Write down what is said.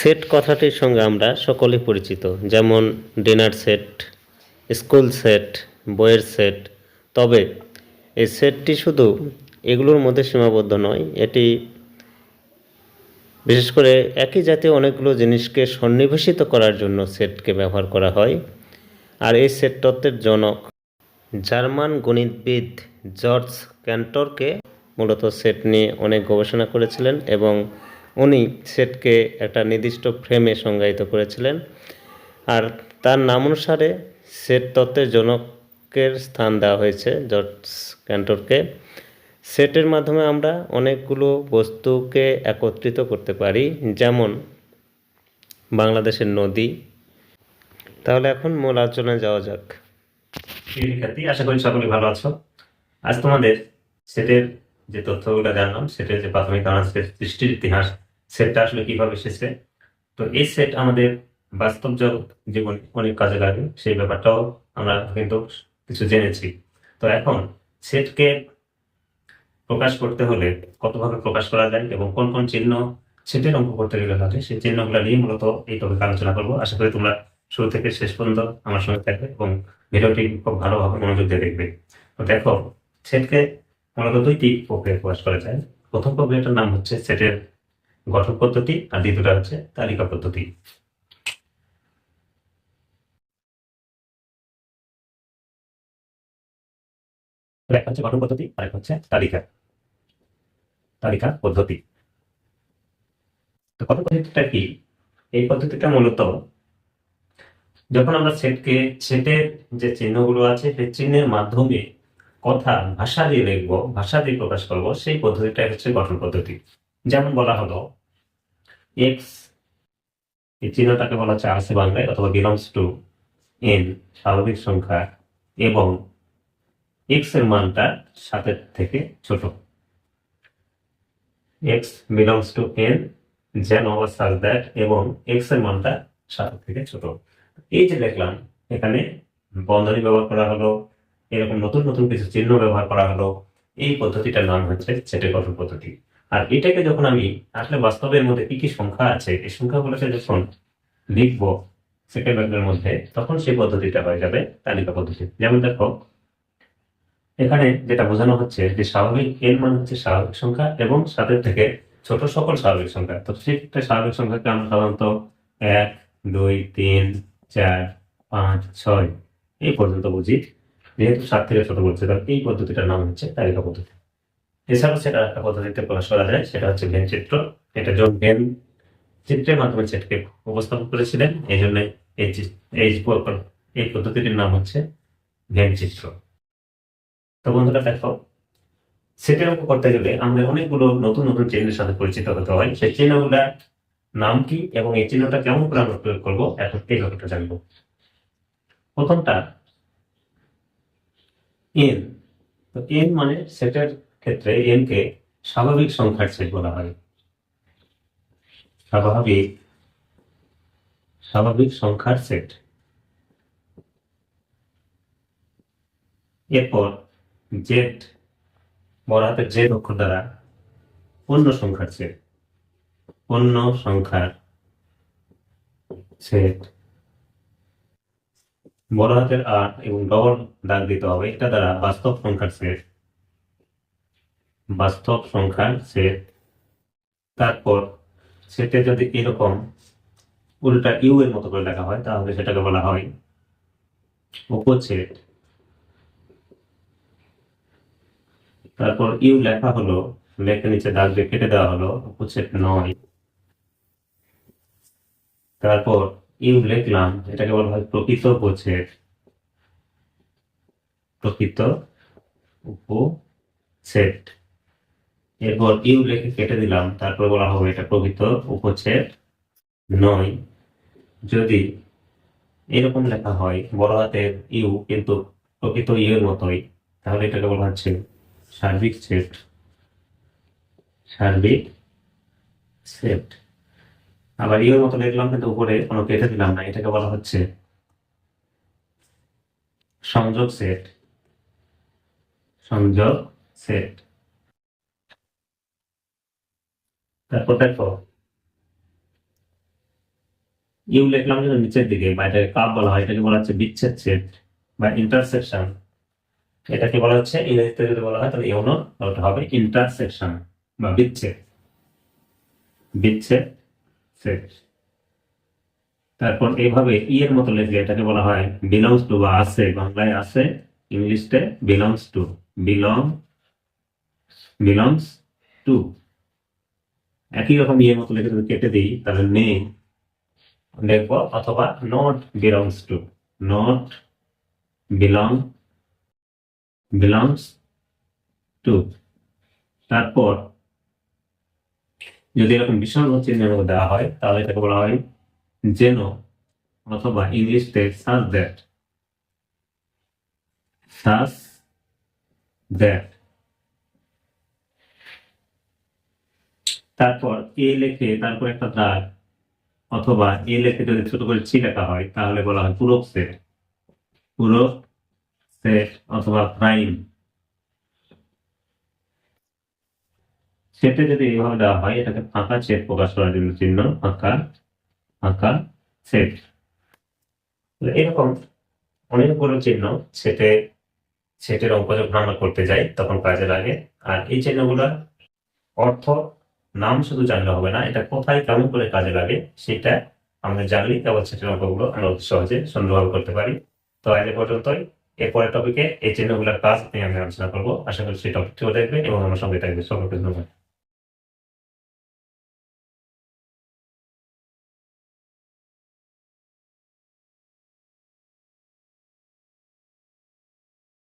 Set কথাটির সঙ্গে আমরা সকলে পরিচিত। যেমন ডিনার সেট, স্কুল সেট, বইয়ের সেট। তবে এই সেটটি শুধু এগুলোর মধ্যে সীমাবদ্ধ নয়, এটি বিশেষ করে একই জাতীয় অনেকগুলো জিনিসকে সন্নিবেশিত করার জন্য সেটকে ব্যবহার করা হয়। আর এই সেট তত্ত্বের জনক জার্মান গণিতবিদ জর্জ ক্যান্টরকে মূলত সেট নিয়ে অনেক গবেষণা করেছিলেন এবং উনি সেটকে একটা নির্দিষ্ট ফ্রেমে সংজ্ঞায়িত করেছিলেন। আর তার নাম অনুসারে সেট তত্ত্বের জনকের স্থান দেওয়া হয়েছে জর্জ ক্যান্টরকে। সেটের মাধ্যমে আমরা অনেকগুলো বস্তুকে একত্রিত করতে পারি, যেমন বাংলাদেশের নদী। তাহলে এখন মূল আলোচনায় যাওয়া যাক। শিক্ষার্থী, আশা করি সকলে ভালো আছো। আজ তোমাদের সেটের যে তথ্যগুলো জানলাম, সেটের যে প্রাথমিক সৃষ্টির ইতিহাস সেটটা আসলে কীভাবে এসেছে? তো এই সেট আমাদের বাস্তব জগৎ জীবনে অনেক কাজে লাগে, সেই ব্যাপারটাও আমরা কিন্তু কিছু জেনেছি। তো এখন সেটকে প্রকাশ করতে হলে কতভাবে প্রকাশ করা যায় এবং কোন কোন চিহ্ন সেটের অঙ্ক করতে গেলে লাগে, সেই চিহ্নগুলো নিয়ে মূলত এই টপিক আলোচনা করব। আশা করি তোমরা শুরু থেকে শেষ পর্যন্ত আমার সঙ্গে থাকবে এবং ভিডিওটি খুব ভালোভাবে মনোযোগ দিয়ে দেখবে। তো দেখো সেটকে মূলত দুইটি প্রক্রিয়া প্রকাশ করা যায়। প্রথম প্রক্রিয়াটার নাম হচ্ছে সেটের গঠন পদ্ধতি আর দ্বিতীয়টা হচ্ছে তালিকা পদ্ধতি। এক হচ্ছে গঠন পদ্ধতি আর হচ্ছে তালিকা। তালিকা পদ্ধতি। তো গঠন পদ্ধতিটা কি? এই পদ্ধতিটা মূলত যখন আমরা সেটকে, সেটের যে চিহ্নগুলো আছে, সেই চিহ্নের মাধ্যমে কথা, ভাষা দিয়ে লিখব, ভাষা দিয়ে প্রকাশ করব, সেই পদ্ধতিটা হচ্ছে গঠন পদ্ধতি। যেমন বলা হলো এক্স এই চিহ্নটাকে বলা হচ্ছে আছে বাংলায় অথবা বিলংস টু এন স্বাভাবিক সংখ্যা এবং এক্সের মানটা সাতের থেকে ছোট। এক্স বিলংস টু এন যেন সাজ দ্যাট এবং এক্সের মানটা সাতের থেকে ছোট। এই যে দেখলাম, এখানে বন্ধনী ব্যবহার করা হলো, এরকম নতুন নতুন কিছু চিহ্ন ব্যবহার করা হলো, এই পদ্ধতিটার নাম হচ্ছে সেটের গঠন পদ্ধতি। আর এটাকে যখন আমি আসলে বাস্তবের মধ্যে কি কি সংখ্যা আছে, এই সংখ্যাগুলোকে যখন লিখব সেকেন্ড ব্যাগের মধ্যে, তখন সেই পদ্ধতিটা হয়ে যাবে তালিকা পদ্ধতি। যেমন দেখো, এখানে যেটা বোঝানো হচ্ছে যে স্বাভাবিক এর মান হচ্ছে স্বাভাবিক সংখ্যা এবং সাতের থেকে ছোট সকল স্বাভাবিক সংখ্যা। তো সেক্ষেত্রে স্বাভাবিক সংখ্যাকে আমরা সাধারণত এক, দুই, তিন, চার, পাঁচ, ছয়, এই পর্যন্ত বুঝি। যেহেতু সাত থেকে ছোট বলছে, তাহলে এই পদ্ধতিটার নাম হচ্ছে তালিকা পদ্ধতি। এছাড়াও সেটা একটা পদ্ধতিতে প্রকাশ করা যায়, সেটা হচ্ছে ভেন চিত্র। এটা জন ভেন চিত্রের মাধ্যমে সেটাকে উপস্থাপন করেছিলেন এই জন্য এই এই পদ্ধতিটির নাম হচ্ছে ভেন চিত্র। তো বন্ধুরা দেখো, সেটের অঙ্ক করতে গেলে আমরা অনেকগুলো নতুন নতুন চিহ্নের সাথে পরিচিত হতে হয়। সেই চিহ্নগুলা নাম কি এবং এই চিহ্নটা কেমন করে আমরা প্রয়োগ করব, এখন এই ব্যাপারটা জানব। প্রথমটা এন তো এন মানে সেটের ক্ষেত্রে এন কে স্বাভাবিক সংখ্যার সেট বলা হয়। স্বাভাবিক স্বাভাবিক সংখ্যার সেট। এরপর জেড বড় হাতের জেড অক্ষর দ্বারা অন্য সংখ্যার সেট। অন্য সংখ্যার সেট। বড় হাতের আট এবং ডবল দাগ দিতে হবে, এটা দ্বারা বাস্তব সংখ্যার সেট। বাস্তব সংখ্যার সেট। তারপর সেটে যদি এরকম উল্টা ইউ এর মতো করে লেখা হয়, তাহলে সেটাকে বলা হয় উপছেদ তারপর ইউ লেখা হলো, লেখে নিচে দাগ দিয়ে কেটে দেওয়া হলো উপছেদ নয়। তারপর ইউ লিখলাম, এটাকে বলা হয় প্রকৃত উপছেদ প্রকৃত উপছেদ এরপর ইউ লেখে কেটে দিলাম, তারপর বলা হবে এটা প্রকৃত উপছেদ নয়। যদি এরকম লেখা হয়, বড় হাতের ইউ কিন্তু প্রকৃত ইউ এর মতোই, তাহলে এটাকে বলা হচ্ছে সার্বিক সেট। সার্বিক সেট। আবার ইউর মতো লিখলাম, কিন্তু উপরে কোনো কেটে দিলাম না, এটাকে বলা হচ্ছে সংযোগ সেট। সংযোগ সেট। তারপর দেখো ইউ লিখলাম যেন নিচের দিকে, বা এটাকে কাপ বলা হয়, এটাকে বলা হচ্ছে বিচ্ছেদ ছেদ বা ইন্টারসেকশন এটাকে বলা হচ্ছে ইংরেজিতে যদি বলা হয়, তাহলে ইউনো ওটা হবে ইন্টারসেকশন বা বিচ্ছেদ। বিচ্ছেদ ছেদ। তারপর এইভাবে ই এর মতো লিখলে এটাকে বলা হয় বিলংস টু বা আছে, বাংলায় আছে, ইংলিশে belongs to belong belongs to একই রকম ইয়ের মতো লিখে যদি কেটে দিই, তাহলে নেই লিখব অথবা not belongs to not belong belongs to তারপর যদি এরকম বিশাল চিহ্নের দেওয়া হয়, তাহলে এটাকে বলা হয় যেন অথবা ইংলিশতে সাজ দ্যাট সাজ দ্যাট তারপর এ লেখে তারপর একটা দাগ, অথবা এ লেখে যদি ছোট করে ছি লেখা হয়, তাহলে বলা হয় পূরক সেট। পূরক সেট অথবা প্রাইম। সেটে যদি এইভাবে দেওয়া হয়, এটাকে ফাঁকা সেট প্রকাশ করার জন্য চিহ্ন, ফাঁকা ফাঁকা সেট। এরকম অনেকগুলো চিহ্ন সেটে, সেটের অঙ্ক যখন আমরা করতে যাই, তখন কাজে লাগে। আর এই চিহ্নগুলোর অর্থ নাম শুধু জানলে হবে না, এটা কোথায়, কেমন করে কাজে লাগে, সেটা আমরা জানলেই কেবল সেটের অঙ্কগুলো আমরা অতি সহজে সুন্দরভাবে করতে পারি। তো আজ পর্যন্তই। এরপরে টপিকে এই চিহ্নগুলোর কাজ নিয়ে আমি আলোচনা করব। আশা করি সেই টপিকটিও দেখবে এবং আমার সঙ্গে থাকবে। সকলকে ধন্যবাদ।